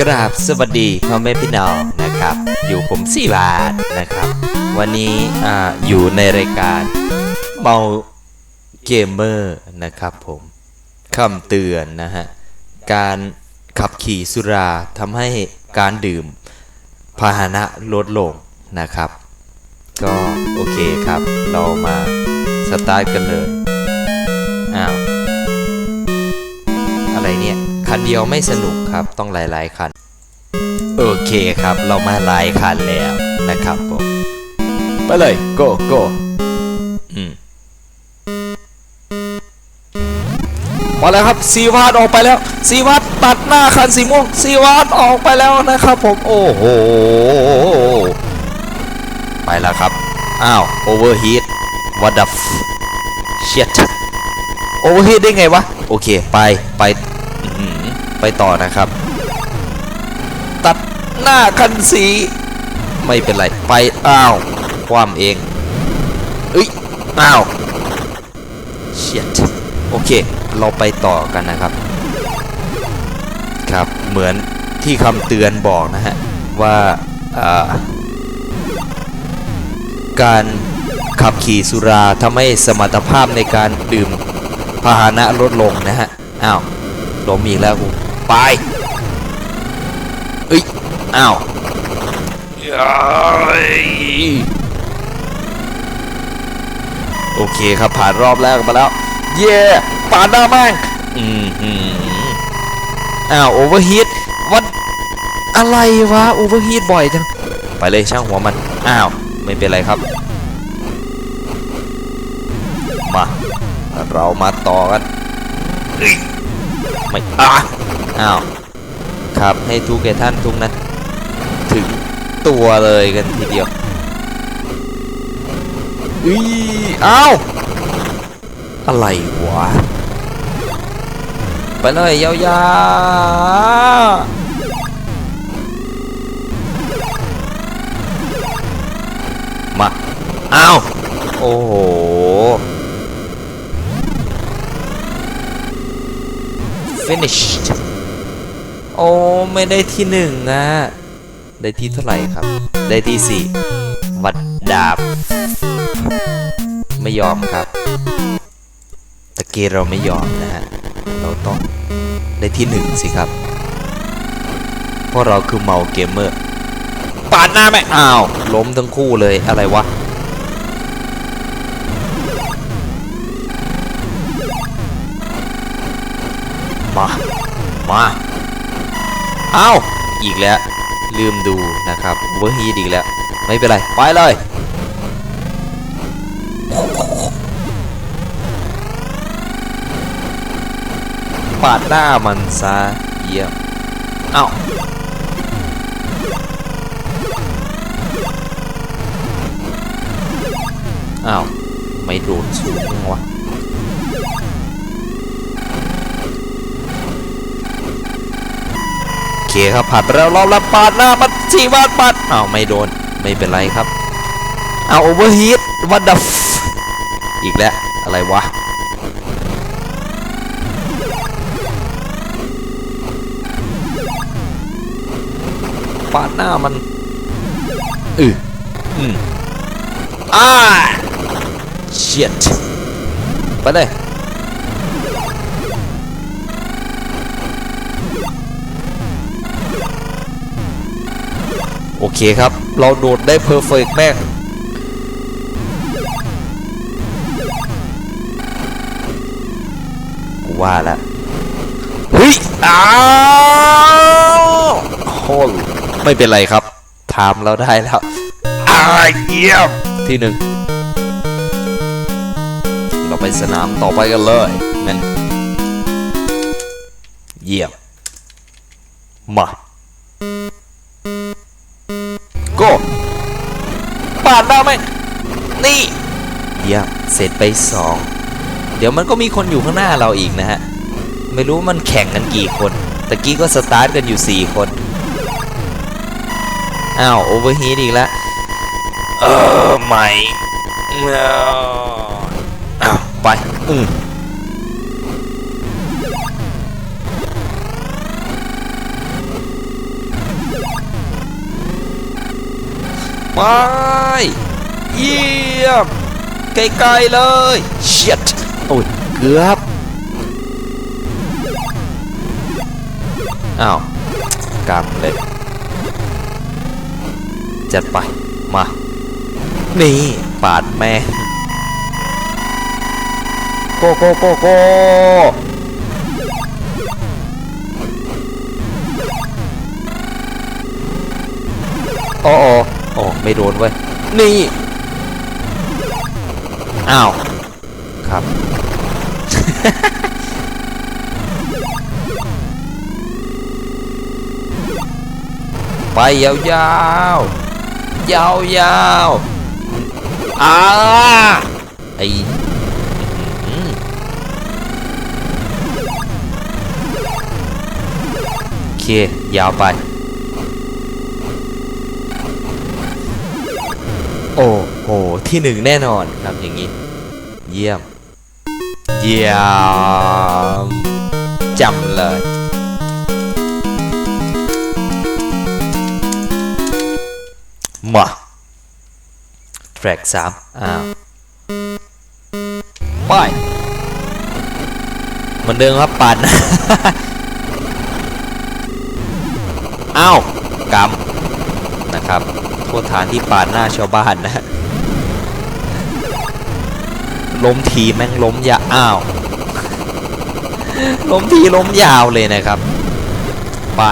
กราบสวัสดีพ่อแม่พี่น้องนะครับ อยู่ผมสี่บาทนะครับ วันนี้ออยู่ในรายการเมาเกมเมอร์นะครับผมคำเตือนนะฮะ การขับขี่สุราทำให้การดื่มพาหนะลดลงนะครับ ก็โอเคครับ เรามาสตาร์ทกันเลย คันเดียวไม่สนุกครับต้องหลายๆคัน โอเคครับเรามาหลายคันแล้วนะครับผมไปเลยโกโก้อืมมาแล้วครับซีวาดออกไปแล้วซีวาดตัดหน้าคันสีม่วงซีวาดออกไปแล้วนะครับผมโอ้โหไปแล้วครับอ้าวโอเวอร์ฮีทวัดดับเชียดโอเวอร์ฮีทได้ไงวะ โอเค ไป ไป ไปต่อนะครับ ตัดหน้าคันสีไม่เป็นไรไปอ้าวความเองเอ้ยอ้าวเชียดโอเค เราไปต่อกันนะครับ ครับเหมือนที่คำเตือนบอกนะฮะ ว่าการขับขี่สุราทำให้สมรรถภาพในการดื่มพาหนะลดลงนะฮะ อ้าวล้มอีกแล้วกู ไปเอ้ย อ้าวโอเคครับผ่านรอบแรกมาแล้ว เย่ปาดหน้าแม่งอืมอืมอ้าวโอเวอร์ฮีทวันอะไรวะโอเวอร์ฮีทบ่อยจัง ไปเลยช่างหัวมัน อ้าว ไม่เป็นไรครับ มา เรามาต่อกันอ ไม่อะอ้าวครับให้ทุกแก่ท่านทุกนั้นถึงตัวเลยกันทีเดียวอุ้ยอ้าวอะไรวะไปเลยยาวๆมา อ้าว โอ้โห finished โอ้ไม่ได้ที่หนึ่งอะได้ที่เท่าไหร่ครับ ได้ที่สี่วัดดาบ ไม่ยอมครับตะเกียเราไม่ยอมนะฮะ เราต้องได้ที่หนึ่งสิครับ เพราะเราคือเมาเกมเมอร์ปาดหน้าไหมอ้าว ล้มทั้งคู่เลยอะไรวะ มาเอาอีกแล้ว ลืมดูนะครับเวอร์ฮีดอีกแล้ว ไม่เป็นไร ไปเลย ปาดหน้ามันซะเยี่ยมเอาอ้าว ไม่โดดสูงจังวะ เคครับผ่านไปแล้วรอบละปาดหน้ามันจีบาดปาดอ้าวไม่โดนไม่เป็นไรครับเอาโอเวอร์ฮีทวัดดับอีกแล้วอะไรวะปาดหน้ามันอืออืมอ่าเชียดไปเลย โอเคครับ เราโดดได้เพอร์เฟกแม่งกูว่าแล้วเฮ้ยอ้าวโฮลไม่เป็นไรครับทำเราได้แล้วอ้าเยี่ยมที่หนึ่งเราไปสนามต่อไปกันเลยนั่นเยี่ยมมา ก้ปาดหน้าไหมนี่เยี่ยมเสร็จไปสองเดี๋ยวมันก็มีคนอยู่ข้างหน้าเราอีกนะฮะ ไม่รู้มันแข่งกันกี่คนตะกี้ก็สตาร์ทกันอยู่ 4 คน อ้าวโอเวอร์ฮีทอีกแล้วเออไม่อ้าวไป อืม ไปเยี่ยมไกลๆเลยเชียดโอ้ยเกือบอ้าวกำเลยจัดไป มา นี่ปาดแม่งโกโกโกโกโอ้โอ้ โอ้ไม่โดนเว้ย นี่ อ้าว ครับ ไปยาวยาวๆอ่าไออื้อหือโอเค ยาวไป โอ้โห ที่หนึ่งแน่นอนครับอย่างนี้ เยี่ยม เยี่ยมจำเลยมาแทร็กสามอ้าวไปเหมือนเดิมครับปัดนะอ้าวกำนะครับ ษฐานที่ปาดหน้าชาวบ้านนะล้มทีแม่งล้มยาอ้าว ล้มทีล้มยาวเลยนะครับไป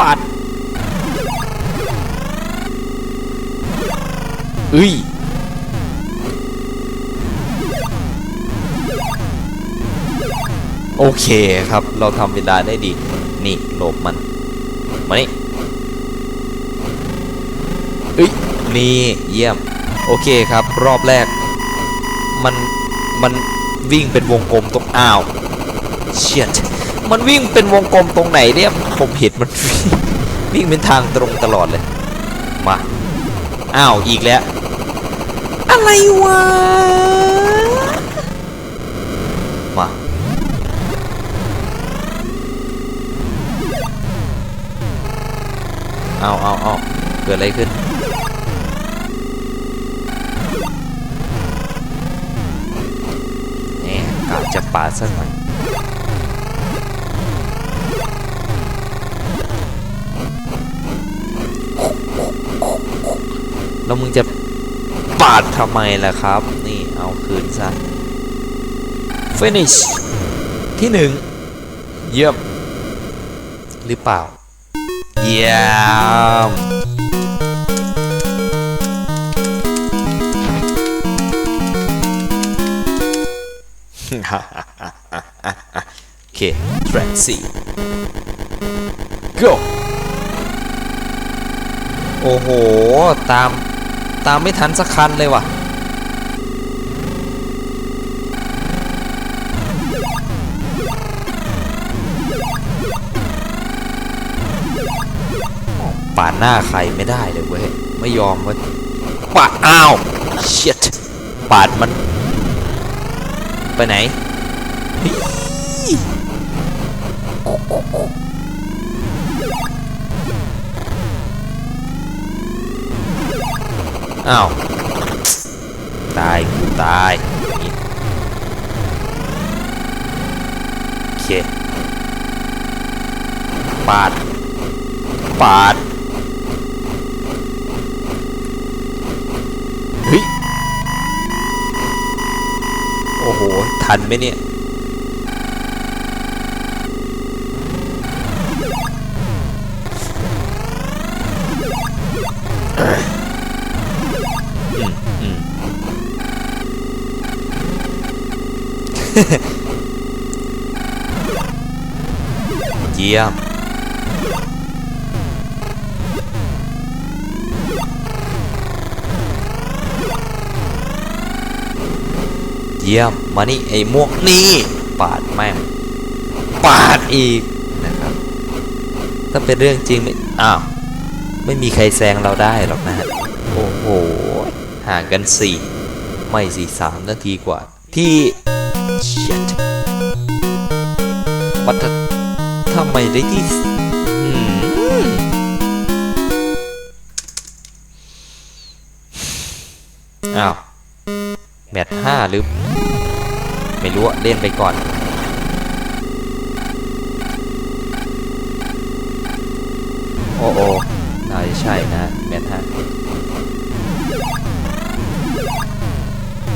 ปัดเอ้ยโอเคครับ เราทำเวลาได้ดี นี่หลบมัน มานี่เอ้ยนี่เยี่ยม โอเคครับ รอบแรก มัน มันวิ่งเป็นวงกลมตรงอ้าวเชียดมันวิ่งเป็นวงกลมตรงไหนเนี่ยผมเห็นมันวิ่งเป็นทางตรงตลอดเลย มา อ้าว อีกแล้ว อะไรวะ เอาเอาเอาเกิดอะไรขึ้น นี่ยกาจะปาดสักหน่อยแล้วมึงจะปาดทำไมล่ะครับ นี่เอาคืนซะ finish ที่หนึ่งเยี่ยมหรือเปล่า เยี่ยมโอเค track 4 go โอ้โห ตาม ตามไม่ทันสักคันเลยว่ะ ปาดหน้าใครไม่ได้เลยเว้ย ไม่ยอมเว้ยปาดอ้าว shit ปาดมัน ไปไหนอ้าว ตายกูตายโอเคปาด ปาด อ้โห ทันไหมเนี่ยอืมอืมเยี่ยม เยี่ยมมานี่ไอ้ม่วงนี่ปาดแม่งปาดอีกนะครับถ้าเป็นเรื่องจริงไม่อ้าวไม่มีใครแซงเราได้หรอกนะโอ้โหห่างกันสี่ไม่สี่สามนาทีกว่า ที่วัฒทำไมได้ที่อ้าว แมตช์ห้าหรือ ไม่รู้อะเล่นไปก่อน โอ้โอ้น่าจะใช่นะแมตช์ห้า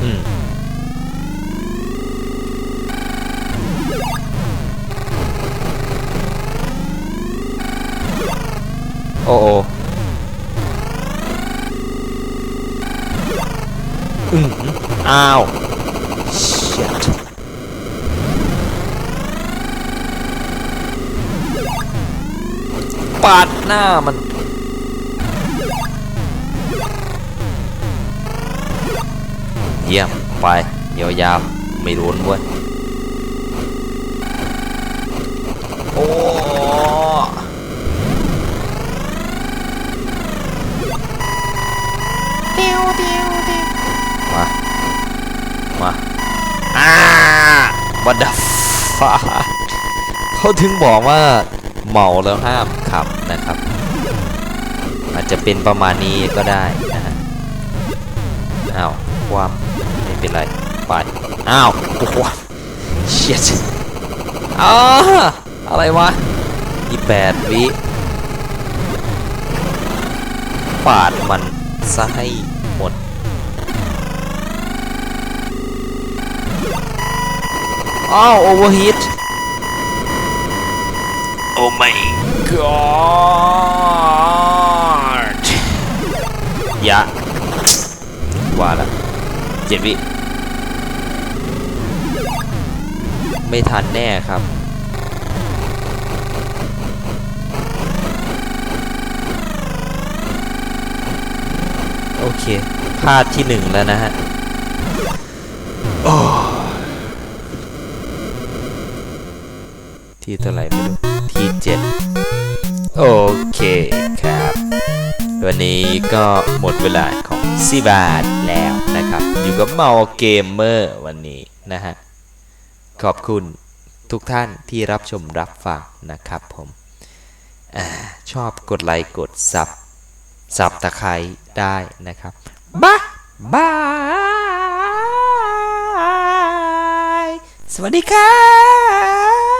อืมโอ้โอ้อืมอ้าว ปาดหน้ามัน เยี่ยม ไปยาวๆไม่รุนเว้ย โอ้มา มาอ่าบัดดาฟ้าเขาถึงบอกว่า เมาแล้วห้ามขับนะครับ อาจจะเป็นประมาณนี้ก็ได้นะฮะอ้าวความไม่เป็นไรไปอ้าวโอ้โหเชียดอ้าอะไรวะนี่แปดวิปาดมันซะให้หมดอ้าวโอเวอร์ฮีท โอ้ my god ยะว่าละเจ็ดวิ ไม่ทันแน่ครับ โอเคพลาดที่หนึ่งแล้วนะฮะที่เท่าไหร่ไม่รู้ ที่เจ็ดโอเคครับ วันนี้ก็หมดเวลาของซีบาทแล้วนะครับ อยู่กับเมาเกมเมอร์วันนี้นะฮะ ขอบคุณทุกท่านที่รับชมรับฟังนะครับผมอชอบกดไลค์กดซับซับตะไคร้ได้นะครับบ๊ายบายสวัสดีครับ